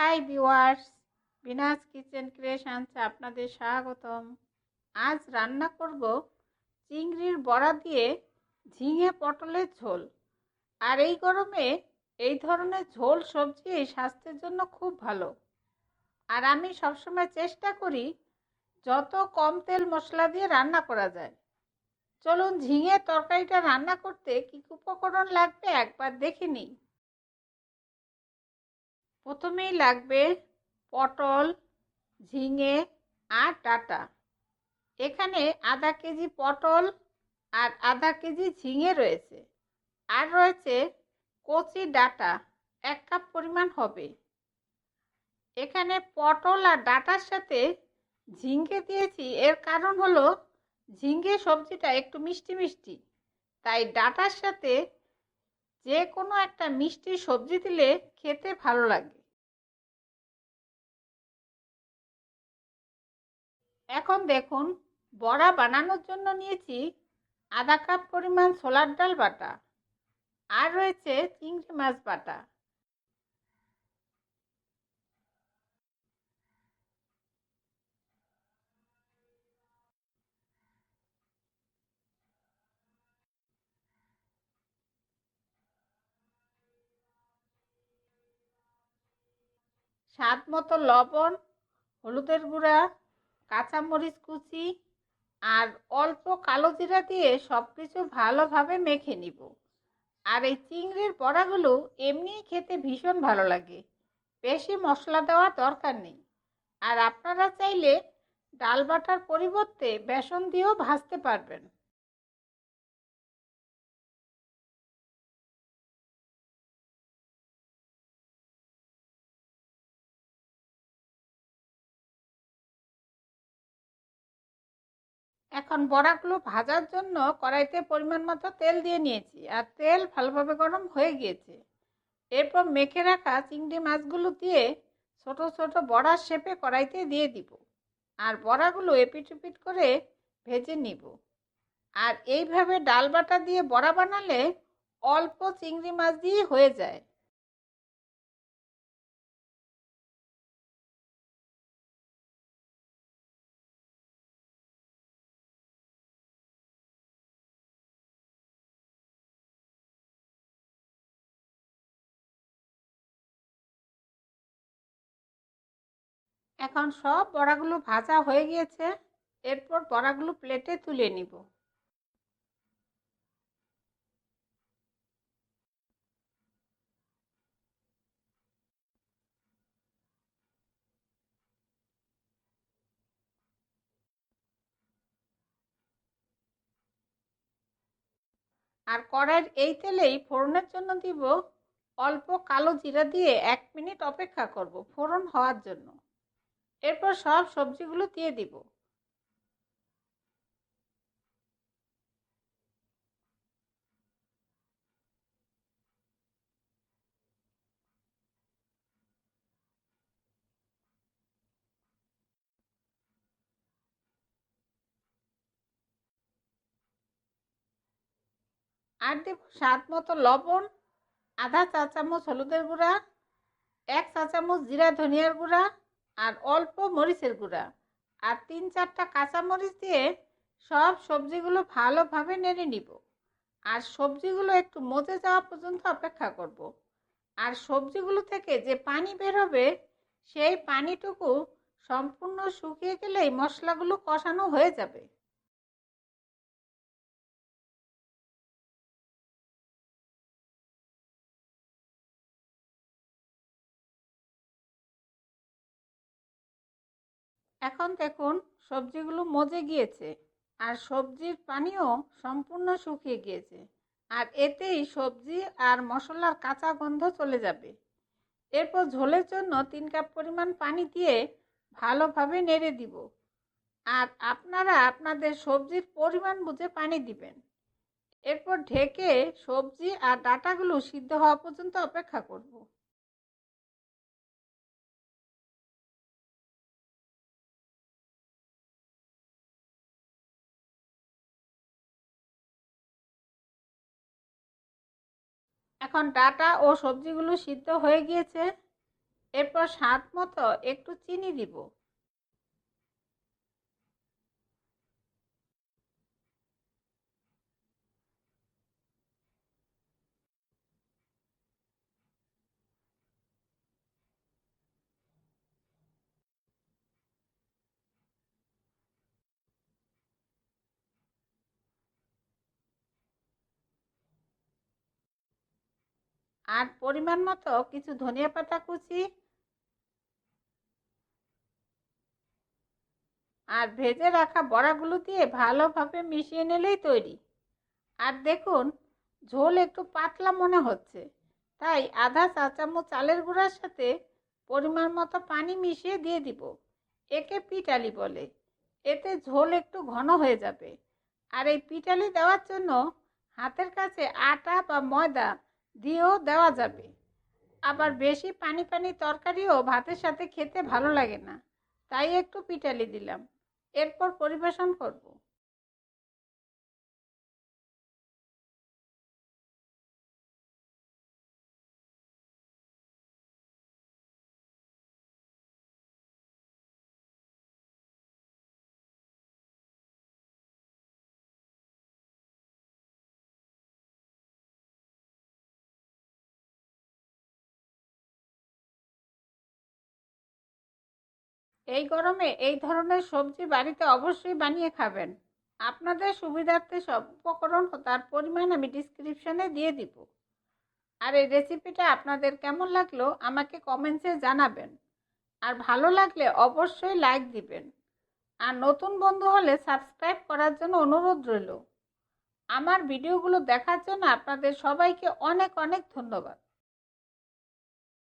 High viewers Bina's kitchen ক্রিয়েশনসে আপনাদের স্বাগতম। আজ রান্না করব চিংড়ির বড়া দিয়ে ঝিঙে পটলের ঝোল। আর এই গরমে এই ধরনের ঝোল সবজি স্বাস্থ্যের জন্য খুব ভালো। আর আমি সবসময় চেষ্টা করি যত কম তেল মশলা দিয়ে রান্না করা যায়। চলুন ঝিঙে তরকারিটা রান্না করতে কী উপকরণ লাগবে একবার দেখে নিই। প্রথমেই লাগবে পটল, ঝিঙে আর ডাঁটা। এখানে আধা কেজি পটল আর আধা কেজি ঝিঙে রয়েছে। আর রয়েছে কচি ডাঁটা, এক কাপ পরিমাণ হবে। এখানে পটল আর ডাঁটার সাথে ঝিঙ্গে দিয়েছি। এর কারণ হলো ঝিঙ্গে সবজিটা একটু মিষ্টি মিষ্টি, তাই ডাঁটার সাথে যে কোনো একটা মিষ্টি সবজি দিলে খেতে ভালো লাগে। এখন দেখুন, বড়া বানানোর জন্য নিয়েছি আধা কাপ পরিমাণ ছোলার ডাল বাটা। আর রয়েছে চিংড়ি মাছ বাটা। স্বাদ মতো লবণ, হলুদের গুঁড়া, কাঁচামরিচ কুচি আর অল্প কালো জিরা দিয়ে সব কিছু ভালোভাবে মেখে নিব। আর এই চিংড়ির বড়াগুলো এমনিই খেতে ভীষণ ভালো লাগে। বেশি মশলা দেওয়ার দরকার নেই। আর আপনারা চাইলে ডাল বাটার পরিবর্তে বেসন দিয়েও ভাজতে পারবেন। এখন বড়াগুলো ভাজার জন্য কড়াইতে পরিমাণ মতো তেল দিয়ে নিয়েছি আর তেল ভালোভাবে গরম হয়ে গিয়েছে। এরপর মেখে রাখা চিংড়ি মাছগুলো দিয়ে ছোট ছোট বড়ার শেপে কড়াইতে দিয়ে দিব আর বড়াগুলো এপিট উপিট করে ভেজে নিব। আর এইভাবে ডাল বাটা দিয়ে বড়া বানালে অল্প চিংড়ি মাছ দিয়ে হয়ে যায়। এখন সব বড়াগুলো ভাজা হয়ে গিয়েছে, এরপর বড়াগুলো প্লেটে তুলে নিব। আর কড়াইয়ের এই তেলেই ফোড়নের জন্য দিব অল্প কালো জিরা দিয়ে এক মিনিট অপেক্ষা করব, ফোড়ন হওয়ার জন্য। এরপর সব সবজিগুলো দিয়ে দিব। আর দেব স্বাদ মতো লবণ, আধা চা চামচ হলুদের গুঁড়া, এক চা চামচ জিরা ধনিয়ার গুঁড়া আর অল্প মরিচের গুঁড়া। আর তিন চারটা কাঁচামরিচ দিয়ে সব সবজিগুলো ভালোভাবে নেড়ে নিব। আর সবজিগুলো একটু মজে যাওয়া পর্যন্ত অপেক্ষা করব। আর সবজিগুলো থেকে যে পানি বের হবে, সেই পানিটুকু সম্পূর্ণ শুকিয়ে গেলেই মশলাগুলো কষানো হয়ে যাবে। এখন দেখুন, সবজিগুলো মজে গিয়েছে আর সবজির পানিও সম্পূর্ণ শুকিয়ে গিয়েছে। আর এতেই সবজি আর মশলার কাঁচা গন্ধ চলে যাবে। এরপর ঝোলের জন্য তিন কাপ পরিমাণ পানি দিয়ে ভালোভাবে নেড়ে দিব। আর আপনারা আপনাদের সবজির পরিমাণ বুঝে পানি দিবেন। এরপর ঢেকে সবজি আর ডাটাগুলো সিদ্ধ হওয়া পর্যন্ত অপেক্ষা করব। এখন ডাটা ও সবজিগুলো সিদ্ধ হয়ে গিয়েছে। এরপর স্বাদ মতো একটু চিনি দিব। আর পরিমাণ মতো কিছু ধনিয়া পাতা কুচি আর ভেজে রাখা বড়াগুলো দিয়ে ভালোভাবে মিশিয়ে নিলেই তৈরি। আর দেখুন, ঝোল একটু পাতলা মনে হচ্ছে, তাই আধা চা চামচ চালের গুঁড়ার সাথে পরিমাণ মতো পানি মিশিয়ে দিয়ে দিব, একে পিটালি বলে। এতে ঝোল একটু ঘন হয়ে যাবে। আর এই পিটালি দেওয়ার জন্য হাতের কাছে আটা বা ময়দা দিয়েও দেওয়া যাবে। আবার বেশি পানি পানি তরকারিও ভাতের সাথে খেতে ভালো লাগে না। তাই একটু পিটালি দিলাম। এরপর পরিবেশন করব। এই গরমে এই ধরনের সবজি বাড়িতে অবশ্যই বানিয়ে খাবেন। আপনাদের সুবিধার্থে সব উপকরণ ও তার পরিমাণ আমি ডিসক্রিপশনে দিয়ে দিব। আর এই রেসিপিটা আপনাদের কেমন লাগল আমাকে কমেন্টসে জানাবেন। আর ভালো লাগলে অবশ্যই লাইক দিবেন। আর নতুন বন্ধু হলে সাবস্ক্রাইব করার জন্য অনুরোধ রইল। আমার ভিডিওগুলো দেখার জন্য আপনাদের সবাইকে অনেক অনেক ধন্যবাদ।